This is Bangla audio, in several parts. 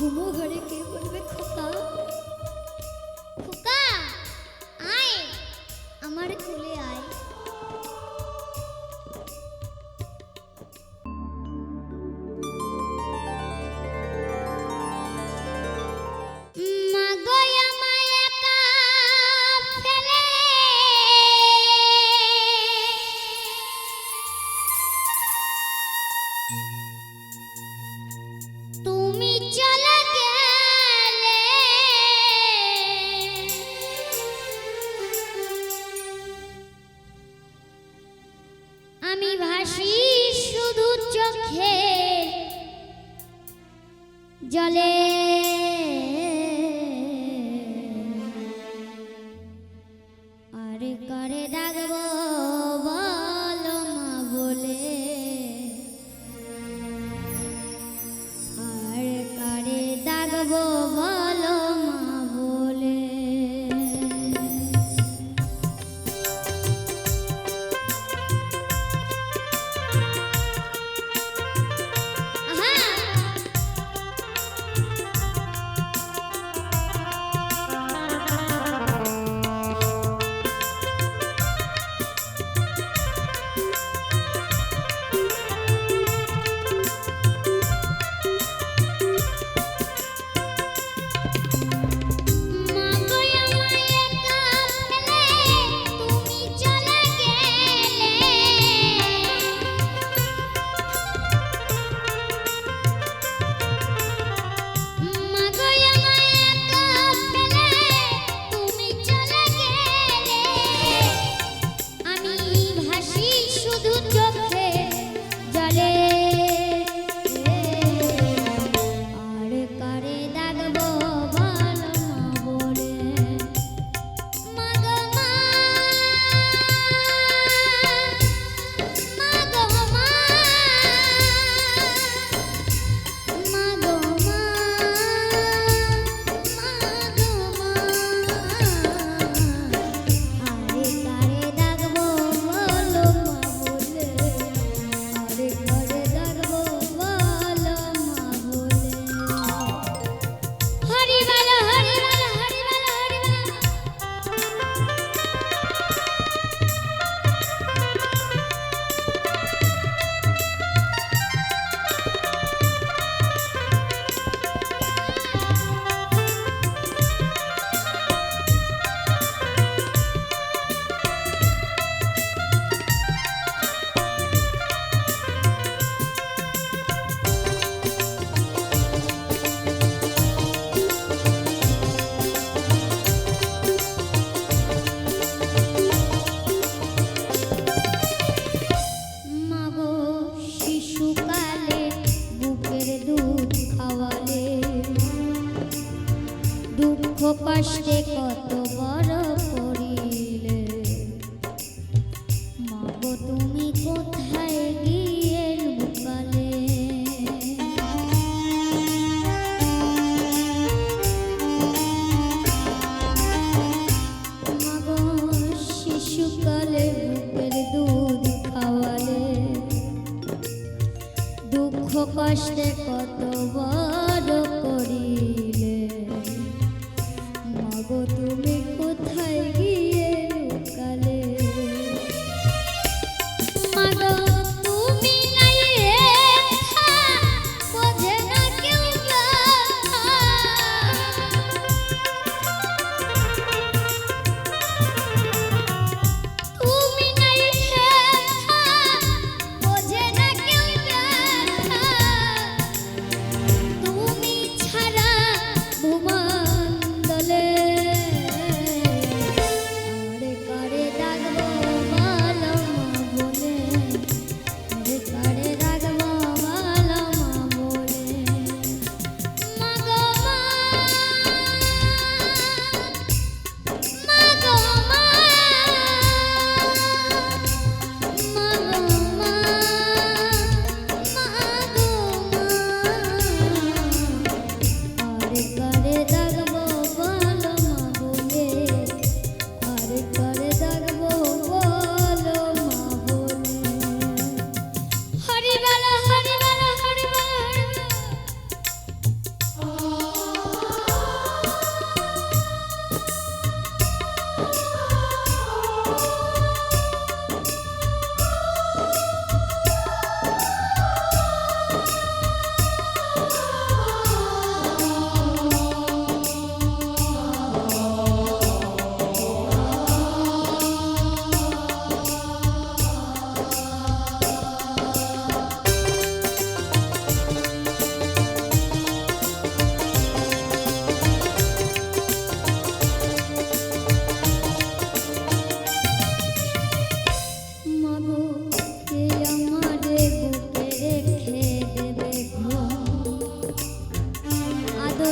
हिमोगड़े के मन में করে দাগ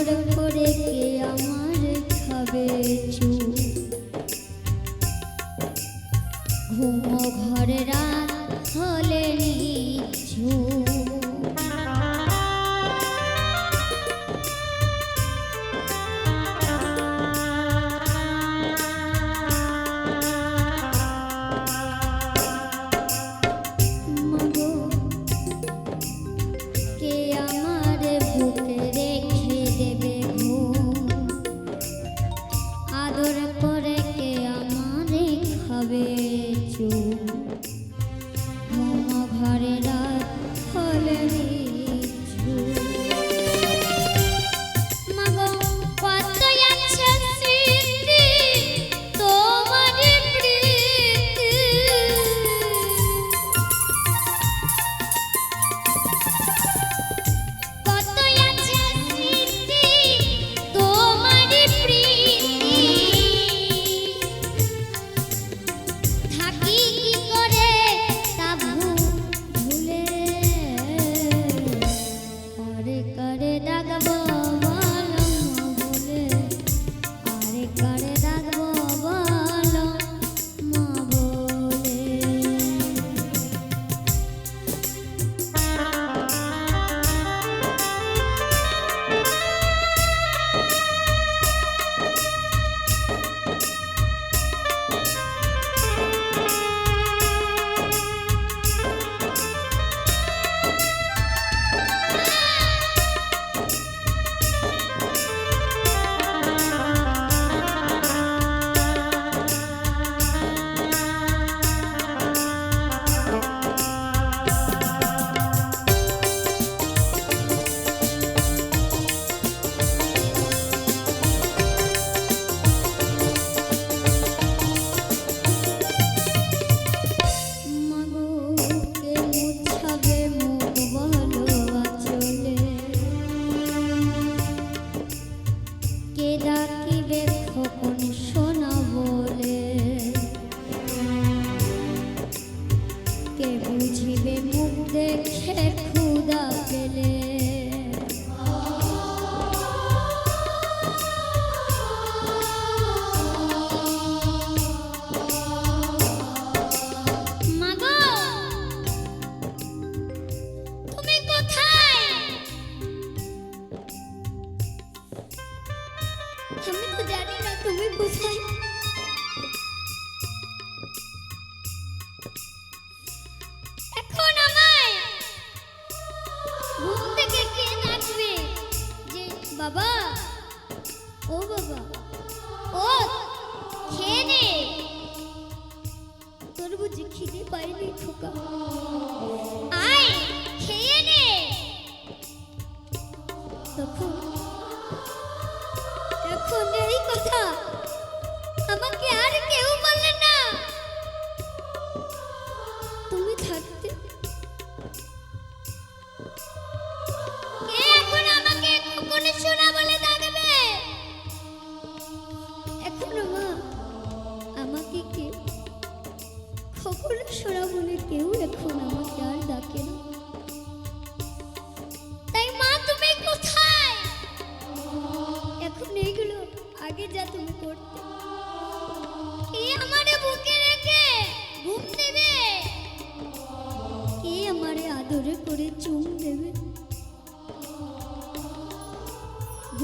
করে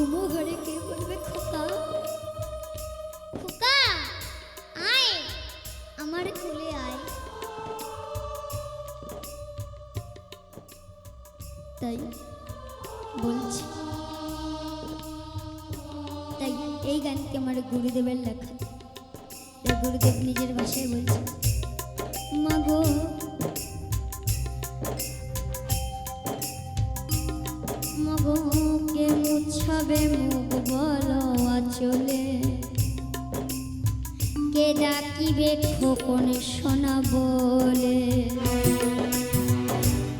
ঘুমো ঘরে কে বলবে খোকা? খোকা, আয়, আমার কোলে আয়। তাই বলছি। তাই এই গানকে আমার গুরুদেবের লেখা। তাই গুরুদেব নিজের ভাষায় বলছে মাগো মাগো হবে মুখ বলো আচলে? কে ডাকিবে খোকন সোনা বলে?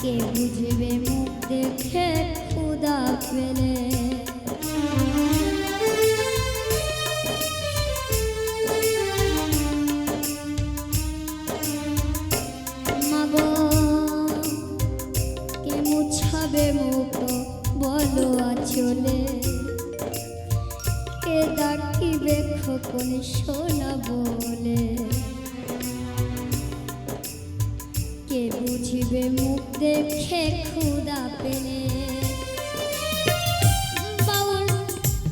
কে বুঝবে মুখ দেখে খুদা পেলে কোন সোনা বলে। কে বুঝিবে মুখ দেখে ক্ষুদা পেলে?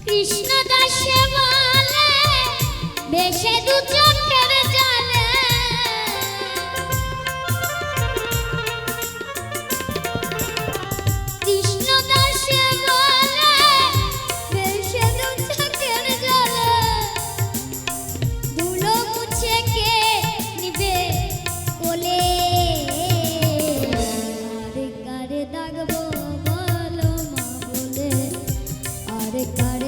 কৃষ্ণ দাসে কারে